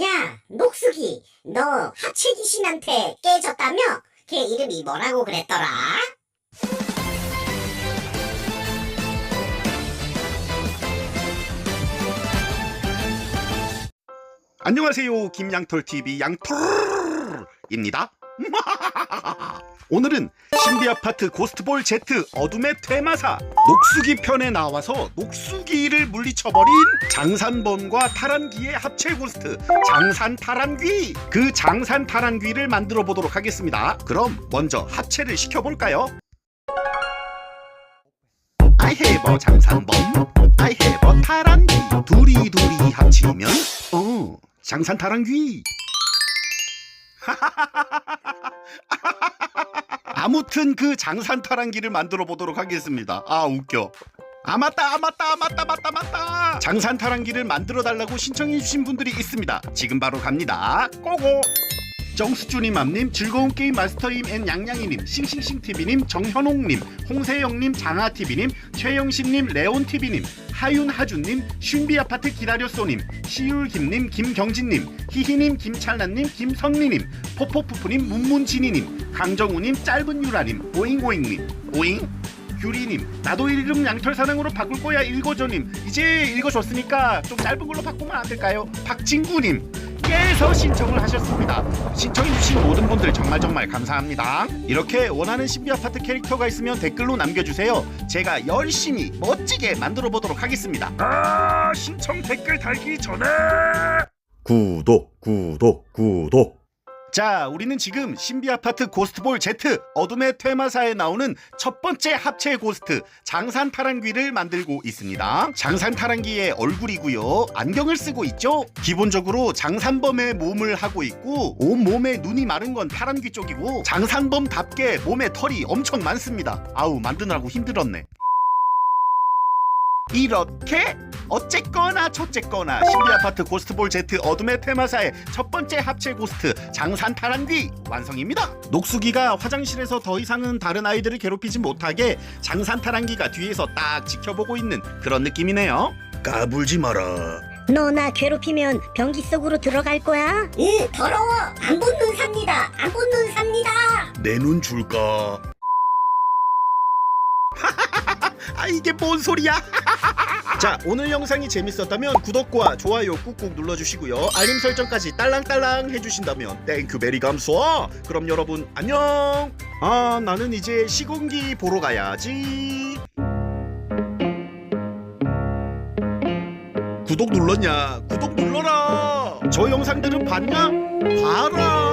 야, 녹수기, 너 하체 귀신한테 깨졌다며? 걔 이름이 뭐라고 그랬더라? 안녕하세요. 김양털TV 양털입니다. 오늘은 신비 아파트 고스트볼 Z 어둠의 퇴마사 녹수기 편에 나와서 녹수기를 물리쳐버린 장산범과 타란귀의 합체 고스트 장산 타란귀 그 장산 타란귀를 만들어 보도록 하겠습니다. 그럼 먼저 합체를 시켜볼까요? A 장산범 a 타란귀 둘이 둘이 합치면 어 장산 타란귀 아무튼 그 장산 타란기를 만들어 보도록 하겠습니다. 아 웃겨. 아 맞다 아 맞다 아 맞다 맞다 맞다 장산 타란기를 만들어 달라고 신청해 주신 분들이 있습니다. 지금 바로 갑니다. 고고. 정수주님 암님 즐거운 게임 마스터임 앤 양양이님 싱싱싱TV님 정현옥님 홍세영님 장하TV님 최영신님 레온TV님 하윤하준님 슌비아파트 기다렸소님 시율김님 김경진님 희희님 김찰나님 김선미님 포포푸푸님 문문진이님 강정우님 짧은 유라님 오잉오잉님 오잉 규리님 나도 이름 양털사랑으로 바꿀 거야 읽어줘님. 이제 읽어줬으니까 좀 짧은 걸로 바꾸면 안 될까요? 박진구님 께서 신청을 하셨습니다. 신청해주신 모든 분들 정말 정말 감사합니다. 이렇게 원하는 신비 아파트 캐릭터가 있으면 댓글로 남겨주세요. 제가 열심히 멋지게 만들어 보도록 하겠습니다. 아 신청 댓글 달기 전에. 구독, 구독, 구독. 자, 우리는 지금 신비 아파트 고스트볼 Z 어둠의 퇴마사에 나오는 첫 번째 합체 고스트 장산 타란귀를 만들고 있습니다. 장산 타란귀의 얼굴이고요. 안경을 쓰고 있죠. 기본적으로 장산범의 몸을 하고 있고 온 몸에 눈이 마른 건 타란귀 쪽이고 장산범답게 몸에 털이 엄청 많습니다. 아우 만드느라고 힘들었네. 이렇게 어쨌거나 저쨌거나 신비 아파트 고스트볼 Z 어둠의 테마사의 첫 번째 합체 고스트 장산 타란귀 완성입니다. 녹수기가 화장실에서 더 이상은 다른 아이들을 괴롭히지 못하게 장산 타란귀가 뒤에서 딱 지켜보고 있는 그런 느낌이네요. 까불지 마라. 너 나 괴롭히면 변기 속으로 들어갈 거야? 으, 더러워! 안 붙는 삽니다! 안 붙는 삽니다! 내 눈 줄까? 아 이게 뭔 소리야? 자 오늘 영상이 재밌었다면 구독과 좋아요 꾹꾹 눌러주시고요. 알림 설정까지 딸랑딸랑 해주신다면 땡큐 베리 감소. 그럼 여러분 안녕. 아 나는 이제 시공기 보러 가야지. 구독 눌렀냐? 구독 눌러라. 저 영상들은 봤냐? 봐라